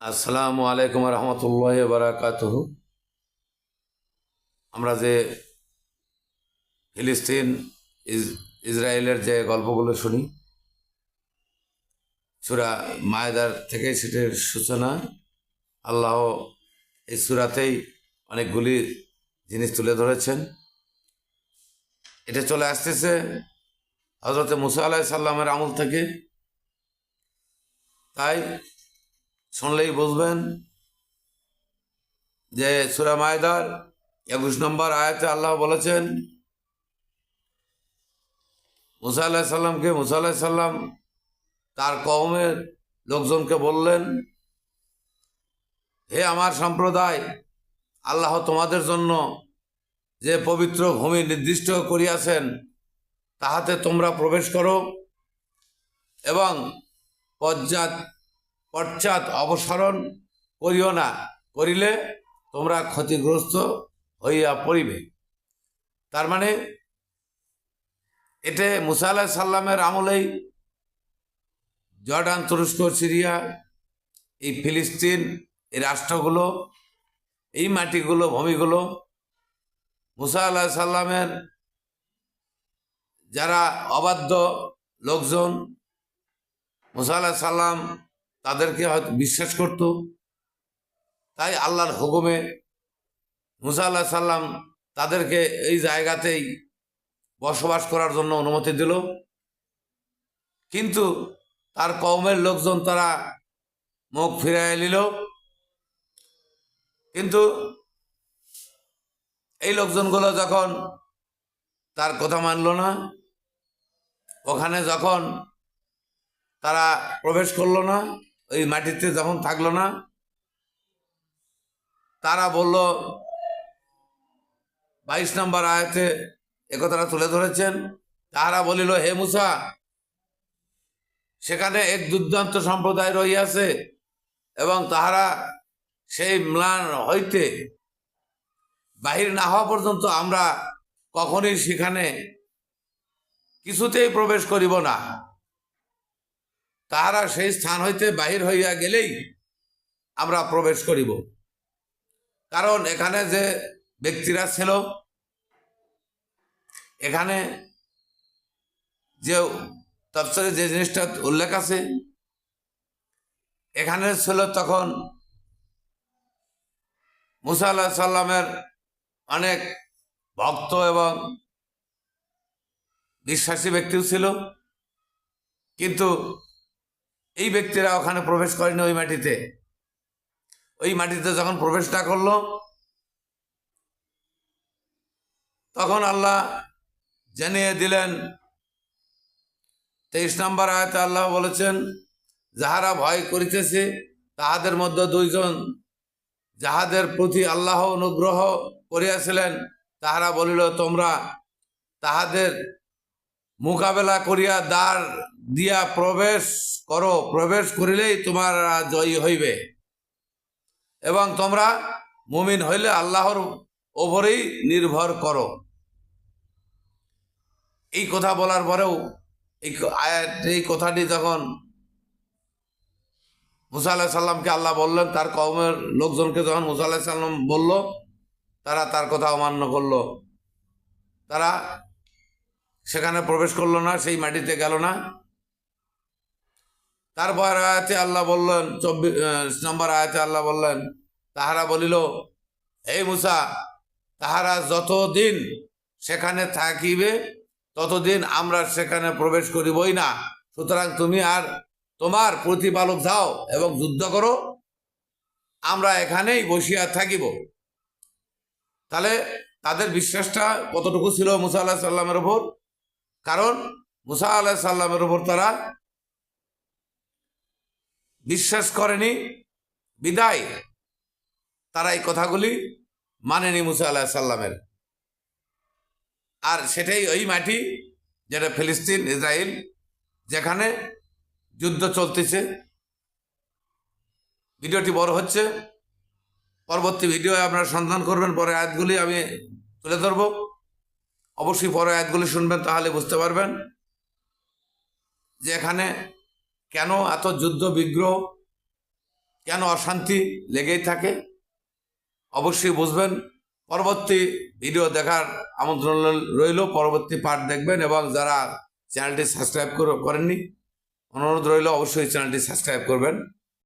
আসসালামু আলাইকুম রহমতুল্লাহ বারাকাত আমরা যে ফিলিস্তিন ইস- ইসরায়েলের যে গল্পগুলো শুনি, সুরা মায়েদার থেকে সেটির সূচনা, আল্লাহ এই সুরাতেই অনেকগুলি জিনিস তুলে ধরেছেন। এটা চলে আসতেছে হজরত মুসা আলাহ সাল্লামের আমল থেকে। তাই শুনলেই বুঝবেন যে সুরা মায়দার একুশ নম্বর আয়াতে আল্লাহ বলেছেন, মুসা আল্লাহ সাল্লামকে মুসা আল্লাহ সাল্লাম তার কওমের লোকজনকে বললেন, হে আমার সম্প্রদায়, আল্লাহ তোমাদের জন্য যে পবিত্র ভূমি নির্দিষ্ট করিয়াছেন, তাহাতে তোমরা প্রবেশ করো এবং পশ্চাৎ পশ্চাৎ অবসরণ করিও না, করিলে তোমরা ক্ষতিগ্রস্ত হইয়া পড়িবে। তার মানে এতে মুসা আলাহ সাল্লামের আমলেই জর্ডান, তুরস্ক, সিরিয়া, এই ফিলিস্তিন, এই রাষ্ট্রগুলো, এই মাটিগুলো, ভূমিগুলো, মুসা আল্লাহ সাল্লামের যারা অবাধ্য লোকজন, মুসা আল্লাহ সাল্লাম তাদেরকে হয়তো বিশ্বাস করত। তাই আল্লাহর হুকুমে মুসা আল্লাহ সাল্লাম তাদেরকে এই জায়গাতেই বসবাস করার জন্য অনুমতি দিল। কিন্তু তার কওমের লোকজন তারা মুখ ফিরাই নিল। কিন্তু এই লোকজনগুলো যখন তার কথা মানল না, ওখানে যখন তারা প্রবেশ করল না ওই মাটিতে যখন থাকল না, তারা বলল, বাইশ নম্বর আয়াতে একথাটা তুলে ধরেছেন। তাহারা বলিল, হে মুসা, সেখানে এক দুর্দান্ত সম্প্রদায় রইয়াছে এবং তাহারা সেই ম্লান হইতে বাহির না হওয়া পর্যন্ত আমরা কখনই সেখানে কিছুতেই প্রবেশ করিব না। তাহারা সেই স্থান হইতে বাহির হইয়া গেলেই আমরা প্রবেশ করিব। কারণ এখানে যে ব্যক্তিরা ছিল, এখানে যে তফসরে যে জিনিসটা উল্লেখ আছে, এখানে ছিল তখন মুসা আল্লাহ সাল্লামের অনেক ভক্ত এবং বিশ্বাসী ব্যক্তিও ছিল। কিন্তু এই ব্যক্তিরা ওখানে প্রবেশ করেনি ওই মাটিতে। ওই মাটিতে যখন প্রবেশ না করল, তখন আল্লাহ জানিয়ে দিলেন, তেইশ নম্বর আয়তে আল্লাহ বলেছেন, যাহারা ভয় করিতেছে, তাহাদের মধ্যে দুইজন যাহাদের প্রতি আল্লাহ অনুগ্রহ করিয়াছিলেন, তাহারা বলিল, তোমরা তাহাদের মোকাবেলা করিয়া দ্বার দিয়া প্রবেশ করো, প্রবেশ করিলেই তোমার জয়ী হইবে। এবং তোমরা মুমিন হইলে আল্লাহর ওপরেই নির্ভর করো। এই কথা বলার পরেও এই এই কথাটি যখন মুসা আল্লাহ সাল্লামকে আল্লাহ বললেন, তার কওমের লোকজনকে যখন মুসা আল্লাহ সাল্লাম বলল, তারা তার কথা অমান্য করল। তারা সেখানে প্রবেশ করল না, সেই মাটিতে গেল না। তারপর আয়াতে আল্লাহ বললেন চব্বিশ নম্বর আয়াতে আল্লাহ বললেন, তাহারা বলিল, হে মুসা, তাহারা যতদিন সেখানে থাকিবে, ততদিন আমরা সেখানে প্রবেশ করিবই না। সুতরাং তুমি আর তোমার প্রতিপালক যাও এবং যুদ্ধ করো, আমরা এখানেই বসিয়া থাকিব। তাহলে তাদের বিশ্বাসটা কতটুকু ছিল মুসা আল্লাহ সাল্লামের ওপর কারণ মুসা আল্লাহ সাল্লামের ওপর তারা বিশ্বাস করেনি, বিদায়। তারা এই কথাগুলি মানেনি মুসা আল্লাহ সাল্লামের আর সেটাই ওই মাটি যেটা ফিলিস্তিন ইসরায়েল যেখানে যুদ্ধ চলতেছে। ভিডিওটি বড় হচ্ছে। পরবর্তী ভিডিও আপনারা সন্ধান করবেন, পরে আয়াতগুলি আমি তুলে ধরব। অবশ্যই পরে আয়াতগুলি শুনবেন, তাহলে বুঝতে পারবেন যে এখানে কেন এত যুদ্ধ, বিগ্রহ, কেন অশান্তি লেগেই থাকে। অবশ্যই বুঝবেন, পরবর্তী ভিডিও দেখার আমন্ত্রণ রইল, পরবর্তী পার্ট দেখবেন এবং যারা চ্যানেলটি সাবস্ক্রাইব করেননি, অনুরোধ রইল অবশ্যই চ্যানেলটি সাবস্ক্রাইব করবেন।